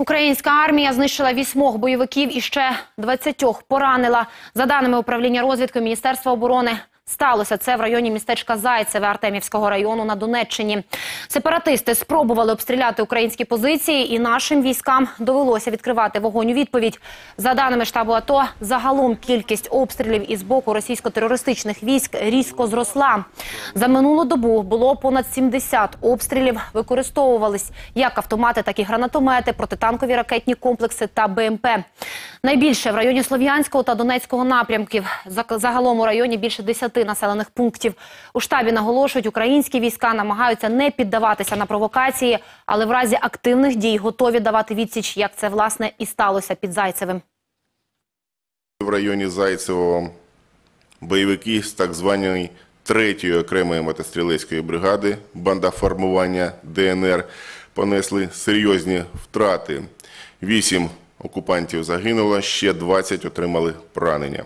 Українська армія знищила вісьмох бойовиків і ще 20 поранила. За даними управління розвідки Міністерства оборони, сталося це в районі містечка Зайцеве Артемівського району на Донеччині. Сепаратисти спробували обстріляти українські позиції, і нашим військам довелося відкривати вогонь у відповідь. За даними штабу АТО, загалом кількість обстрілів із боку російсько-терористичних військ різко зросла. За минулу добу було понад 70 обстрілів. Використовувались як автомати, так і гранатомети, протитанкові ракетні комплекси та БМП. Найбільше в районі Слов'янського та Донецького напрямків. Загалом у районі більше 10 населених пунктів. У штабі наголошують, українські війська намагаються не піддаватися на провокації, але в разі активних дій готові давати відсіч, як це власне і сталося під Зайцевим. В районі Зайцевого бойовики з так званої третьої окремої мотострілецької бригади банда формування ДНР понесли серйозні втрати. Вісім окупантів загинуло, ще 20 отримали поранення.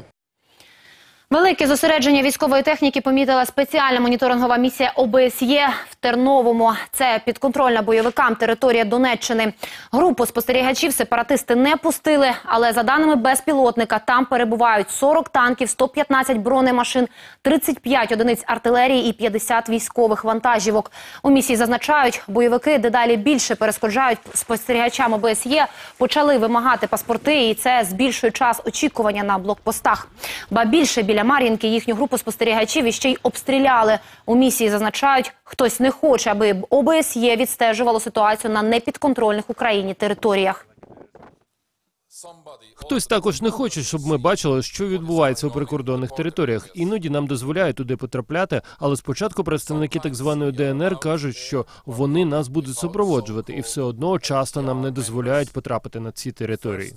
Велике зосередження військової техніки помітила спеціальна моніторингова місія ОБСЄ в Терновому. Це підконтрольна бойовикам територія Донеччини. Групу спостерігачів сепаратисти не пустили, але за даними безпілотника, там перебувають 40 танків, 115 бронемашин, 35 одиниць артилерії і 50 військових вантажівок. У місії зазначають, бойовики дедалі більше перешкоджають спостерігачам ОБСЄ, почали вимагати паспорти, і це збільшує час очікування на блокпостах. Ба більше біля Мар'їнки їхню групу спостерігачів іще й обстріляли. У місії зазначають, хтось не хоче, аби ОБСЄ відстежувало ситуацію на непідконтрольних Україні територіях. Хтось також не хоче, щоб ми бачили, що відбувається у прикордонних територіях. Іноді нам дозволяють туди потрапляти, але спочатку представники так званої ДНР кажуть, що вони нас будуть супроводжувати, і все одно часто нам не дозволяють потрапити на ці території.